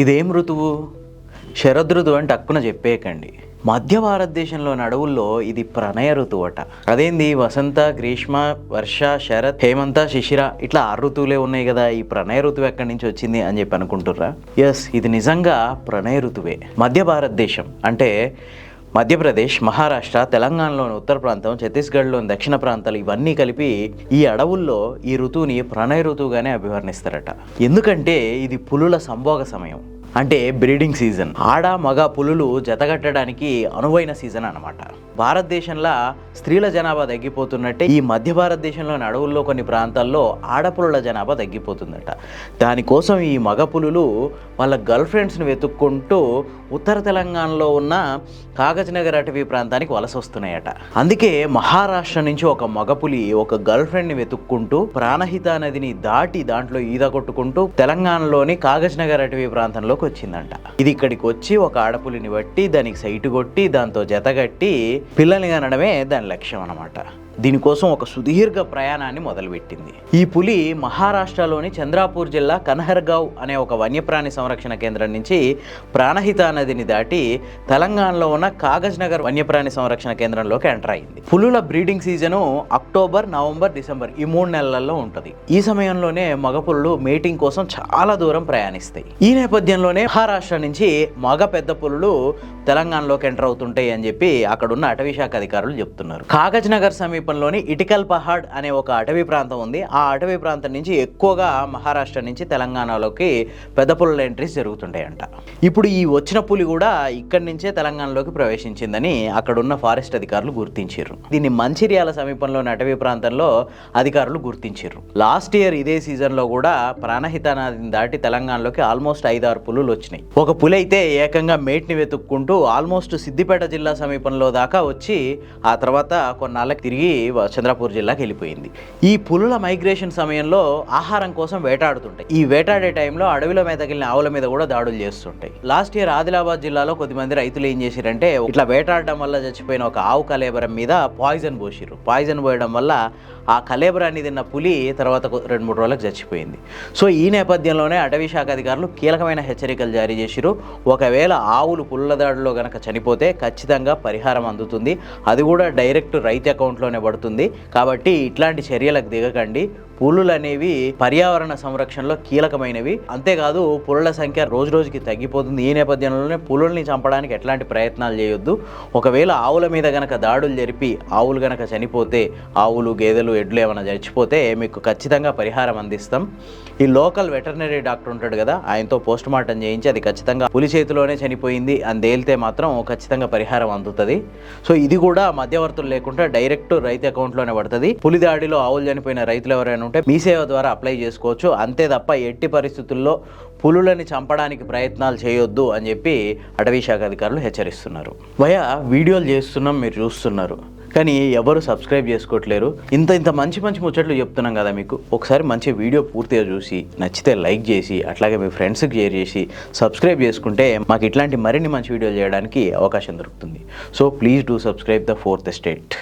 ఇదేం ఋతువు? శరదృతువు అంటే అక్కున చెప్పేయకండి. మధ్య భారతదేశంలోని అడవుల్లో ఇది ప్రణయ ఋతువు అట అదేంది? వసంత గ్రీష్మ వర్ష శరత్ హేమంత శిశిర ఇట్లా ఆరు ఋతువులే ఉన్నాయి కదా. ఈ ప్రణయ ఋతువు ఎక్కడి నుంచి వచ్చింది అని చెప్పి అనుకుంటుర్రా? ఎస్ ఇది నిజంగా ప్రణయ ఋతువే. మధ్య భారతదేశం అంటే మధ్యప్రదేశ్ మహారాష్ట్ర తెలంగాణలోని ఉత్తర ప్రాంతం ఛత్తీస్గఢ్లోని దక్షిణ ప్రాంతాలు ఇవన్నీ కలిపి ఈ అడవుల్లో ఈ ఋతువుని ప్రణయ ఋతువుగానే అభివర్ణిస్తారట. ఎందుకంటే ఇది పులుల సంభోగ సమయం. అంటే బ్రీడింగ్ సీజన్. ఆడ మగ పులులు జతగట్టడానికి అనువైన సీజన్ అనమాట భారతదేశంలో స్త్రీల జనాభా తగ్గిపోతున్నట్టే ఈ మధ్య భారతదేశంలోని అడవుల్లో కొన్ని ప్రాంతాల్లో ఆడపులుల జనాభా తగ్గిపోతుందట. దానికోసం ఈ మగ పులులు వాళ్ళ గర్ల్ ఫ్రెండ్స్ని వెతుక్కుంటూ ఉత్తర తెలంగాణలో ఉన్న కాగజ్నగర్ అటవీ ప్రాంతానికి వలస వస్తున్నాయట. అందుకే మహారాష్ట్ర నుంచి ఒక మగపులి ఒక గర్ల్ ఫ్రెండ్ని వెతుక్కుంటూ ప్రాణహిత నదిని దాటి దాంట్లో ఈద కొట్టుకుంటూ తెలంగాణలోని కాగజ్నగర్ అటవీ ప్రాంతంలో ఇక్కడికి వచ్చిందంట ఇది ఇక్కడికి వచ్చి ఒక ఆడపులిని బట్టి దానికి సైటు కొట్టి దాంతో జతగట్టి పిల్లల్ని కనడమే దాని లక్ష్యం అన్నమాట. దీనికోసం ఒక సుదీర్ఘ ప్రయాణాన్ని మొదలుపెట్టింది. ఈ పులి మహారాష్ట్రలోని చంద్రాపూర్ జిల్లా కన్హర్గావ్ అనే ఒక వన్యప్రాణి సంరక్షణ కేంద్రం నుంచి ప్రాణహిత నదిని దాటి తెలంగాణలో ఉన్న కాగజ్ నగర్ వన్యప్రాణి సంరక్షణ కేంద్రంలోకి ఎంటర్ అయింది. పులుల breeding season October November December ఈ మూడు నెలల్లో ఉంటుంది. ఈ సమయంలోనే మగ పులులు మేటింగ్ కోసం చాలా దూరం ప్రయాణిస్తాయి. ఈ నేపథ్యంలోనే మహారాష్ట్ర నుంచి మగ పెద్ద పులులు తెలంగాణలోకి ఎంటర్ అవుతుంటాయి అని చెప్పి అక్కడున్న అటవీ శాఖ అధికారులు చెప్తున్నారు. కాగజ్ నగర్ సమీపంలోని ఇటికల్ పహాడ్ అనే ఒక అటవీ ప్రాంతం ఉంది. ఆ అటవీ ప్రాంతం నుంచి ఎక్కువగా మహారాష్ట్ర నుంచి తెలంగాణలోకి పెద్ద పులుల ఎంట్రీస్ జరుగుతుంటాయంట. ఇప్పుడు ఈ వచ్చిన పులి కూడా ఇక్కడి నుంచే తెలంగాణలోకి ప్రవేశించిందని అక్కడున్న ఫారెస్ట్ అధికారులు గుర్తించారు దీన్ని మంచిర్యాల సమీపంలోని అటవీ ప్రాంతంలో అధికారులు గుర్తించారు లాస్ట్ ఇయర్ ఇదే సీజన్లో కూడా ప్రాణహిత నదిని దాటి తెలంగాణలోకి ఆల్మోస్ట్ ఐదారు పులులు వచ్చినాయి. ఒక పులి అయితే ఏకంగా మేట్ని వెతుక్కుంటూ ఆల్మోస్ట్ సిద్దిపేట జిల్లా సమీపంలో దాకా వచ్చి ఆ తర్వాత కొన్నాళ్ళకి తిరిగి చంద్రపూర్ జిల్లాకి వెళ్ళిపోయింది. ఈ పులుల మైగ్రేషన్ సమయంలో ఆహారం కోసం వేటాడుతుంటాయి. ఈ వేటాడే టైంలో అడవిలో మీదకి వెళ్ళిన ఆవుల మీద కూడా దాడులు చేస్తుంటాయి. లాస్ట్ ఇయర్ ఆదిలాబాద్ జిల్లాలో కొద్దిమంది రైతులు ఏం చేశారంటే ఇట్లా వేటాడడం వల్ల చచ్చిపోయిన ఒక ఆవు కలేబరం మీద పాయిజన్ పోసిరు పాయిజన్ పోయడం వల్ల ఆ కలేబరాన్ని తిన్న పులి తర్వాత రెండు మూడు రోజులకు చచ్చిపోయింది. సో ఈ నేపథ్యంలోనే అటవీ శాఖ అధికారులు కీలకమైన హెచ్చరికలు జారీ చేసిరు ఒకవేళ ఆవులు పుల్ల దాడిలో గనక చనిపోతే ఖచ్చితంగా పరిహారం అందుతుంది. అది కూడా డైరెక్ట్ రైతు అకౌంట్లోనే పడుతుంది. కాబట్టి ఇట్లాంటి చర్యలకు దిగకండి. పులులు అనేవి పర్యావరణ సంరక్షణలో కీలకమైనవి. అంతేకాదు పులుల సంఖ్య రోజు రోజుకి తగ్గిపోతుంది. ఈ నేపథ్యంలోనే పులుల్ని చంపడానికి ఎట్లాంటి ప్రయత్నాలు చేయొద్దు. ఒకవేళ ఆవుల మీద గనక దాడులు జరిపి ఆవులు గనక చనిపోతే ఆవులు గేదెలు ఎడ్లు ఏమైనా చచ్చిపోతే మీకు ఖచ్చితంగా పరిహారం అందిస్తాం. ఈ లోకల్ వెటర్నరీ డాక్టర్ ఉంటాడు కదా ఆయనతో పోస్ట్ మార్టం చేయించి అది ఖచ్చితంగా పులి చేతిలోనే చనిపోయింది అని తేలితే మాత్రం ఖచ్చితంగా పరిహారం అందుతుంది. సో ఇది కూడా మధ్యవర్తులు లేకుండా డైరెక్ట్ రైతు అకౌంట్లోనే పడుతుంది. పులి దాడిలో ఆవులు చనిపోయిన రైతులు ఎవరైనా ఉంటే మీ సేవ ద్వారా అప్లై చేసుకోవచ్చు. అంతే తప్ప ఎట్టి పరిస్థితుల్లో పులులని చంపడానికి ప్రయత్నాలు చేయొద్దు అని చెప్పి అటవీ శాఖ అధికారులు హెచ్చరిస్తున్నారు. భయా వీడియోలు చేస్తున్నాం మీరు చూస్తున్నారు. కానీ ఎవరు సబ్స్క్రైబ్ చేసుకోవట్లేరు. ఇంత ఇంత మంచి మంచి ముచ్చట్లు చెప్తున్నాం కదా మీకు. ఒకసారి మంచి వీడియో పూర్తిగా చూసి నచ్చితే లైక్ చేసి అట్లాగే మీ ఫ్రెండ్స్కి షేర్ చేసి సబ్స్క్రైబ్ చేసుకుంటే మాకు ఇట్లాంటి మరిన్ని మంచి వీడియోలు చేయడానికి అవకాశం దొరుకుతుంది. So please do subscribe the fourth state